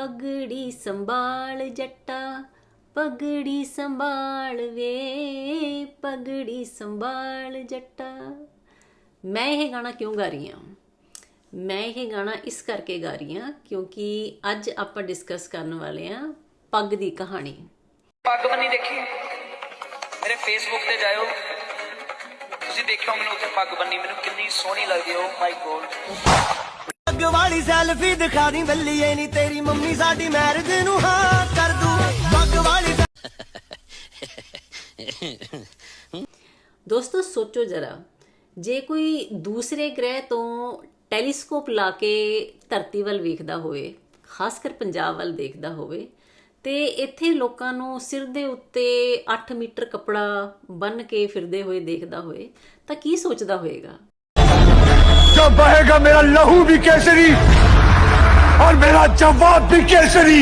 ਪਗੜੀ ਸੰਭਾਲ ਜੱਟਾ, ਪਗੜੀ ਸੰਭਾਲ ਵੇ, ਪਗੜੀ ਸੰਭਾਲ ਜੱਟਾ। ਮੈਂ ਇਹ ਗਾਣਾ ਕਿਉਂ ਗਾ ਰਹੀ ਹਾਂ? ਮੈਂ ਇਹ ਗਾਣਾ ਇਸ ਕਰਕੇ ਗਾ ਰਹੀ ਹਾਂ ਕਿਉਂਕਿ ਅੱਜ ਆਪਾਂ ਡਿਸਕਸ ਕਰਨ ਵਾਲੇ ਹਾਂ ਪੱਗ ਦੀ ਕਹਾਣੀ। ਪੱਗ ਬੰਨੀ ਦੇਖੀ? ਮੇਰੇ ਫੇਸਬੁੱਕ ਤੇ ਜਾਇਓ। ਤੁਸੀਂ ਦੇਖਿਓ ਮੈਨੂੰ ਉੱਥੇ ਪੱਗ ਬੰਨੀ। ਮੈਨੂੰ ਕਿੰਨੀ ਸੋਹਣੀ ਲੱਗਦੀ ਓ ਮਾਈ ਗੋਡ ਵਾਲੀ ਸੈਲਫੀ ਦਿਖਾ ਦੀ ਬੱਲੀਏ ਨਹੀਂ ਤੇਰੀ ਮੰਮੀ ਸਾਡੀ ਮੈਰਿਜ ਨੂੰ ਹਾਂ ਕਰ ਦੂ। ਅੱਗ ਵਾਲੀ ਦੋਸਤੋ, ਸੋਚੋ ਜਰਾ, ਜੇ ਕੋਈ ਦੂਸਰੇ ਗ੍ਰਹਿ ਤੋਂ ਟੈਲੀਸਕੋਪ ਲਾ ਕੇ ਧਰਤੀ ਵੱਲ ਵੇਖਦਾ ਹੋਵੇ, ਖਾਸ ਕਰ ਪੰਜਾਬ ਵੱਲ ਦੇਖਦਾ ਹੋਵੇ, ਤੇ ਇੱਥੇ ਲੋਕਾਂ ਨੂੰ ਸਿਰ ਦੇ ਉੱਤੇ 8 ਮੀਟਰ ਕੱਪੜਾ ਬੰਨ ਕੇ ਫਿਰਦੇ ਹੋਏ ਦੇਖਦਾ ਹੋਏ, ਤਾਂ ਕੀ ਸੋਚਦਾ ਹੋਵੇਗਾ जब बहेगा मेरा लहू भी केसरी और मेरा जवाब भी केसरी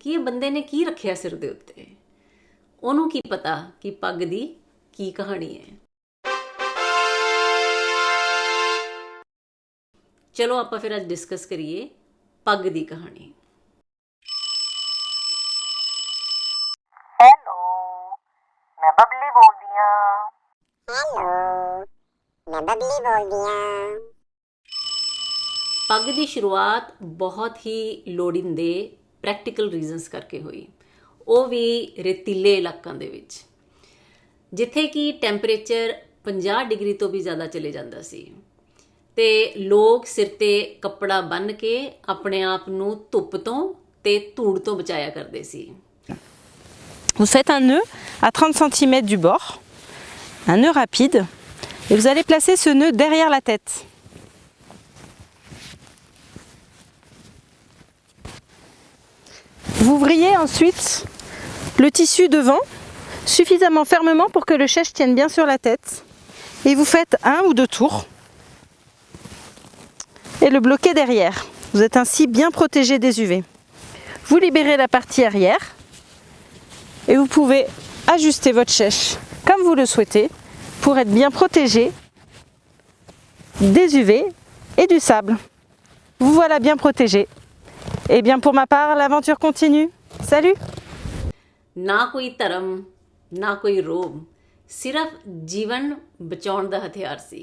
ਕਿ ਇਹ ਬੰਦੇ ਨੇ ਕੀ ਰੱਖਿਆ ਸਿਰ ਦੇ ਉੱਤੇ ਉਹਨੂੰ ਕੀ ਪਤਾ ਕਿ ਪੱਗ ਦੀ ਕੀ ਕਹਾਣੀ ਹੈ ਚਲੋ ਆਪਾਂ ਫਿਰ ਅੱਜ ਡਿਸਕਸ ਕਰੀਏ ਪੱਗ ਦੀ ਕਹਾਣੀ ਮੈਂ ਬਬਲੀ ਬੋਲਦੀ ਆ। ਪੱਗ ਦੀ ਸ਼ੁਰੂਆਤ ਬਹੁਤ ਹੀ ਲੋੜੀਂਦੇ ਪ੍ਰੈਕਟੀਕਲ ਰੀਜ਼ਨਸ ਕਰਕੇ ਹੋਈ। ਉਹ ਵੀ ਰੇਤੀਲੇ ਇਲਾਕਿਆਂ ਦੇ ਵਿੱਚ। ਜਿੱਥੇ ਕਿ ਟੈਂਪਰੇਚਰ 50 ਡਿਗਰੀ ਤੋਂ ਵੀ ਜ਼ਿਆਦਾ ਚਲੇ ਜਾਂਦਾ ਸੀ। ਤੇ ਲੋਕ ਸਿਰ ਤੇ ਕੱਪੜਾ ਬੰਨ੍ਹ ਕੇ ਆਪਣੇ ਆਪ ਨੂੰ ਧੁੱਪ ਤੋਂ ਤੇ ਧੂੜ ਤੋਂ ਬਚਾਇਆ ਕਰਦੇ ਸੀ। Vous faites un nœud à 30 cm du bord, un nœud rapide, et vous allez placer ce nœud derrière la tête. Vous vrillez ensuite le tissu devant suffisamment fermement pour que le chèche tienne bien sur la tête. Et vous faites un ou deux tours. Et le bloquez derrière. Vous êtes ainsi bien protégé des UV. Vous libérez la partie arrière et vous pouvez ajuster votre chèche comme vous le souhaitez pour être bien protégé des UV et du sable. Vous voilà bien protégé. Et bien pour ma part, l'aventure continue. Salut ਸਿਰਫ ਜੀਵਨ ਬਚਾਉਣ ਦਾ ਹਥਿਆਰ ਸੀ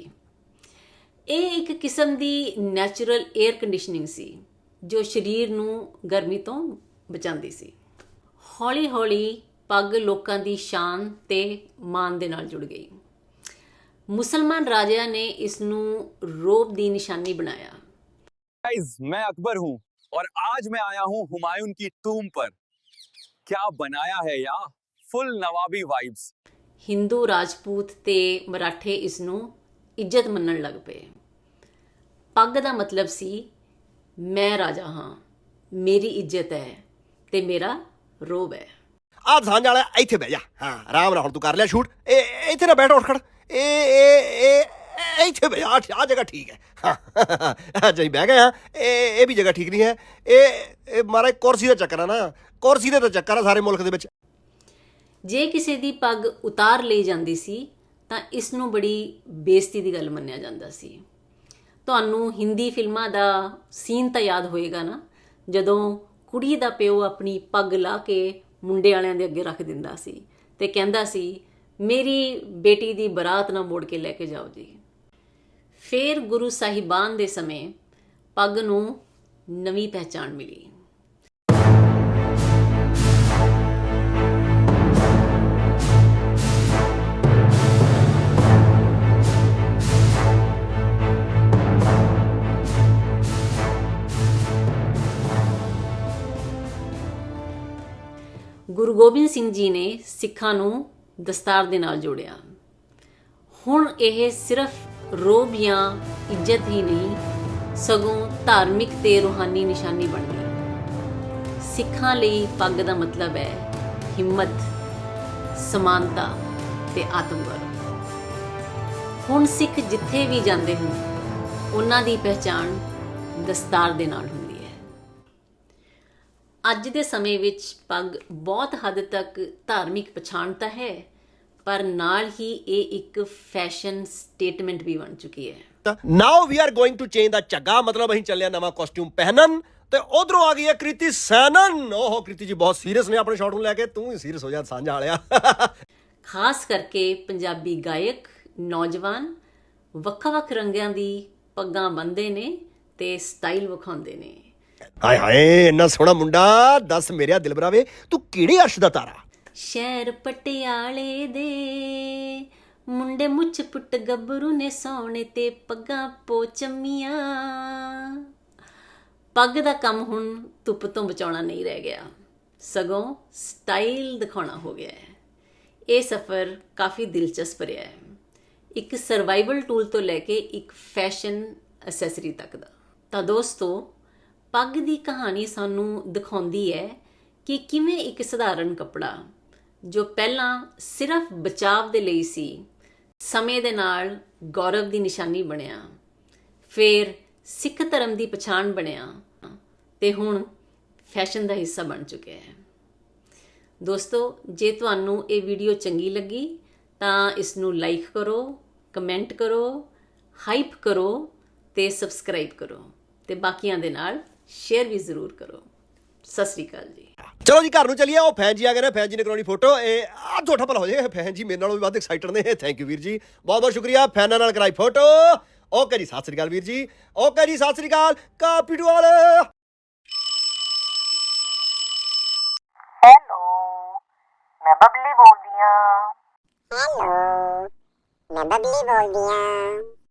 ਇਹ ਇੱਕ ਕਿਸਮ ਦੀ air conditioning ਸੀ ਜੋ ਸਰੀਰ ਨੂੰ ਮੁਸਲਮਾਨ ਰਾਜਿਆਂ ਨੇ ਇਸ ਨੂੰ ਰੋਬ ਦੀ ਨਿਸ਼ਾਨੀ ਬਣਾਇਆ गाइस मैं अकबर हूं और आज मैं आया हूं हुमायूं की टूम पर क्या बनाया है यार फुल नवाबी वाइब्स ਹਿੰਦੂ ਰਾਜਪੂਤ ਤੇ ਮਰਾਠੇ ਇਸ ਨੂੰ ਇੱਜ਼ਤ ਮੰਨਣ ਲੱਗ ਪਏ ਪੱਗ ਦਾ ਮਤਲਬ ਸੀ ਮੈਂ ਰਾਜਾ ਹਾਂ ਮੇਰੀ ਇੱਜ਼ਤ ਹੈ ਤੇ ਮੇਰਾ ਰੋਬ ਹੈ ਆ ਸਾਂਝ ਵਾਲਾ ਇੱਥੇ ਬਹਿ ਜਾ ਹਾਂ ਆਰਾਮ ਨਾਲ ਹੁਣ ਤੂੰ ਕਰ ਲਿਆ ਸ਼ੂਟ ਇਹ ਇੱਥੇ ਨਾ ਬੈਠ ਉੱਠ ਖੜ ਇਹ ਇਹ ਇਹ ਇੱਥੇ ਬਹਿ ਜਾ ਆ ਜਗ੍ਹਾ ਠੀਕ ਹੈ। ਹਾਂ ਬਹਿ ਗਏ ਹਾਂ ਇਹ ਇਹ ਵੀ ਜਗ੍ਹਾ ਠੀਕ ਨਹੀਂ ਹੈ। ਇਹ ਇਹ ਮਾਰਾ ਕੁਰਸੀ ਦਾ ਚੱਕਰ ਆ ਨਾ, ਕੁਰਸੀ ਦੇ ਤਾਂ ਚੱਕਰ ਆ ਸਾਰੇ ਮੁਲਕ ਦੇ ਵਿੱਚ। ਜੇ ਕਿਸੇ ਦੀ ਪੱਗ ਉਤਾਰ ਲਈ ਜਾਂਦੀ ਸੀ, ਤਾਂ ਇਸ ਨੂੰ ਬੜੀ ਬੇਇੱਜ਼ਤੀ ਦੀ ਗੱਲ ਮੰਨਿਆ ਜਾਂਦਾ ਸੀ। ਤੁਹਾਨੂੰ ਹਿੰਦੀ ਫਿਲਮਾਂ ਦਾ ਸੀਨ ਤਾਂ ਯਾਦ ਹੋਏਗਾ ਨਾ, ਜਦੋਂ ਕੁੜੀ ਦਾ ਪਿਓ ਆਪਣੀ ਪੱਗ ਲਾ ਕੇ ਮੁੰਡੇ ਵਾਲਿਆਂ ਦੇ ਅੱਗੇ ਰੱਖ ਦਿੰਦਾ ਸੀ ਤੇ ਕਹਿੰਦਾ ਸੀ ਮੇਰੀ ਬੇਟੀ ਦੀ ਬਰਾਤ ਨਾ ਮੋੜ ਕੇ ਲੈ ਕੇ ਜਾਓ ਜੀ। ਫਿਰ ਗੁਰੂ ਸਾਹਿਬਾਨ ਦੇ ਸਮੇਂ ਪੱਗ ਨੂੰ ਨਵੀਂ ਪਹਿਚਾਣ ਮਿਲੀ। ਗੁਰੂ ਗੋਬਿੰਦ ਸਿੰਘ ਜੀ ਨੇ ਸਿੱਖਾਂ ਨੂੰ ਦਸਤਾਰ ਦੇ ਨਾਲ ਜੋੜਿਆ। ਹੁਣ ਇਹ ਸਿਰਫ ਰੋਬ ਜਾਂ ਇੱਜ਼ਤ ਹੀ ਨਹੀਂ, ਸਗੋਂ ਧਾਰਮਿਕ ਤੇ ਰੂਹਾਨੀ ਨਿਸ਼ਾਨੀ ਬਣ ਗਈ। ਸਿੱਖਾਂ ਲਈ ਪੱਗ ਦਾ ਮਤਲਬ ਹੈ ਹਿੰਮਤ, ਸਮਾਨਤਾ ਤੇ ਆਤਮਗਰਵ। ਹੁਣ ਸਿੱਖ ਜਿੱਥੇ ਵੀ ਜਾਂਦੇ ਹਨ ਉਹਨਾਂ ਦੀ ਪਹਿਚਾਣ ਦਸਤਾਰ ਦੇ ਨਾਲ ਹੁੰਦੀ ਅੱਜ ਦੇ ਸਮੇਂ ਵਿੱਚ ਪੱਗ ਬਹੁਤ ਹੱਦ ਤੱਕ ਧਾਰਮਿਕ ਪਛਾਣ ਤਾਂ ਹੈ ਪਰ ਨਾਲ ਹੀ ਇਹ ਇੱਕ ਫੈਸ਼ਨ ਸਟੇਟਮੈਂਟ ਵੀ ਬਣ ਚੁੱਕੀ ਹੈ। Now we are going to change ਦਾ ਝੱਗਾ ਮਤਲਬ ਅਸੀਂ ਚੱਲਿਆ ਨਵਾਂ ਕਾਸਟਿਊਮ ਪਹਿਨਣ ਤੇ ਉਧਰੋਂ ਆ ਗਈ ਹੈ ਕ੍ਰਿਤੀ ਸੈਨਨ। ਓਹੋ ਕ੍ਰਿਤੀ ਜੀ ਬਹੁਤ ਸੀਰੀਅਸ ਨੇ ਆਪਣੇ ਸ਼ਾਟ ਨੂੰ ਲੈ ਕੇ ਤੂੰ ਹੀ ਸੀਰੀਅਸ ਹੋ ਜਾ ਸਾਂਝਾ ਵਾਲਿਆ। ਖਾਸ ਕਰਕੇ ਪੰਜਾਬੀ ਗਾਇਕ ਨੌਜਵਾਨ ਵੱਖ-ਵੱਖ ਰੰਗਾਂ ਦੀ ਪੱਗਾਂ ਬੰਨ੍ਹਦੇ ਨੇ ਤੇ ਸਟਾਈਲ ਵਿਖਾਉਂਦੇ ਨੇ। ਹਾਏ ਹਾਏ, ਇੰਨਾ ਸੋਹਣਾ ਮੁੰਡਾ, ਦੱਸ ਮੇਰਿਆ ਦਿਲ ਬਰਾਵੇ, ਤੂੰ ਕਿਹੜੇ ਅਰਸ਼ ਦਾ ਤਾਰਾ? ਸ਼ਹਿਰ ਪਟਿਆਲੇ ਦੇ ਮੁੰਡੇ ਮੁੱਛ ਪੁੱਟ ਗੱਭਰੂ ਨੇ ਸੋਹਣੇ ਤੇ ਪੱਗਾਂ ਪੋਚਮੀਆਂ ਪੱਗ ਦਾ ਕੰਮ ਹੁਣ ਧੁੱਪ ਤੋਂ ਬਚਾਉਣਾ ਨਹੀਂ ਰਹਿ ਗਿਆ। ਸਗੋਂ ਸਟਾਈਲ ਦਿਖਾਉਣਾ ਹੋ ਗਿਆ ਹੈ। ਇਹ ਸਫ਼ਰ ਕਾਫੀ ਦਿਲਚਸਪ ਰਿਹਾ ਹੈ। ਇੱਕ ਸਰਵਾਈਵਲ ਟੂਲ ਤੋਂ ਲੈ ਕੇ ਇੱਕ ਫੈਸ਼ਨ ਅਸੈਸਰੀ ਤੱਕ ਦਾ। ਤਾਂ ਦੋਸਤੋ ਪੱਗ ਦੀ ਕਹਾਣੀ ਸਾਨੂੰ ਦਿਖਾਉਂਦੀ ਹੈ ਕਿ ਕਿਵੇਂ ਇੱਕ ਸਧਾਰਨ ਕੱਪੜਾ, ਜੋ ਪਹਿਲਾਂ ਸਿਰਫ ਬਚਾਵ ਦੇ ਲਈ ਸੀ, ਸਮੇਂ ਦੇ ਨਾਲ ਗੌਰਵ ਦੀ ਨਿਸ਼ਾਨੀ ਬਣਿਆ, ਫਿਰ ਸਿੱਖ ਧਰਮ ਦੀ ਪਛਾਣ ਬਣਿਆ ਤੇ ਹੁਣ ਫੈਸ਼ਨ ਦਾ ਹਿੱਸਾ ਬਣ ਚੁੱਕਿਆ ਹੈ। ਦੋਸਤੋ, ਜੇ ਤੁਹਾਨੂੰ ਇਹ ਵੀਡੀਓ ਚੰਗੀ ਲੱਗੀ, ਤਾਂ ਇਸ ਨੂੰ ਲਾਈਕ ਕਰੋ ਕਮੈਂਟ ਕਰੋ ਹਾਈਪ ਕਰੋ ਤੇ ਸਬਸਕ੍ਰਾਈਬ ਕਰੋ ਤੇ ਬਾਕੀਆਂ ਦੇ ਨਾਲ ਸ਼ੇਅਰ ਵੀ ਜ਼ਰੂਰ ਕਰੋ। ਸਤਿ ਸ੍ਰੀ ਅਕਾਲ ਜੀ। ਚਲੋ ਜੀ ਘਰ ਨੂੰ ਚੱਲੀਏ। ਉਹ ਫੈਨ ਜੀ ਆ ਗਏ ਨੇ ਫੈਨ ਜੀ ਨੇ ਕਰਾਉਣੀ ਫੋਟੋ। ਇਹ ਆ ਝੋਟਾ ਭਲਾ ਹੋ ਜਾਏਗਾ। ਫੈਨ ਜੀ ਮੇਰੇ ਨਾਲੋਂ ਵੀ ਵੱਧ ਐਕਸਾਈਟਡ ਨੇ। ਥੈਂਕ ਯੂ ਵੀਰ ਜੀ। ਬਹੁਤ ਬਹੁਤ ਸ਼ੁਕਰੀਆ। ਫੈਨਾਂ ਨਾਲ ਕਰਾਈ ਫੋਟੋ। ਓਕੇ ਜੀ ਸਤਿ ਸ੍ਰੀ ਅਕਾਲ ਵੀਰ ਜੀ। ਓਕੇ ਜੀ ਸਤਿ ਸ੍ਰੀ ਅਕਾਲ। ਕਾਪੀਟੂ ਵਾਲੇ। ਹੈਲੋ ਮੈਂ ਬਬਲੀ ਬੋਲਦੀ ਆ। ਹੈਲੋ ਮੈਂ ਬਬਲੀ ਬੋਲਦੀ ਆ।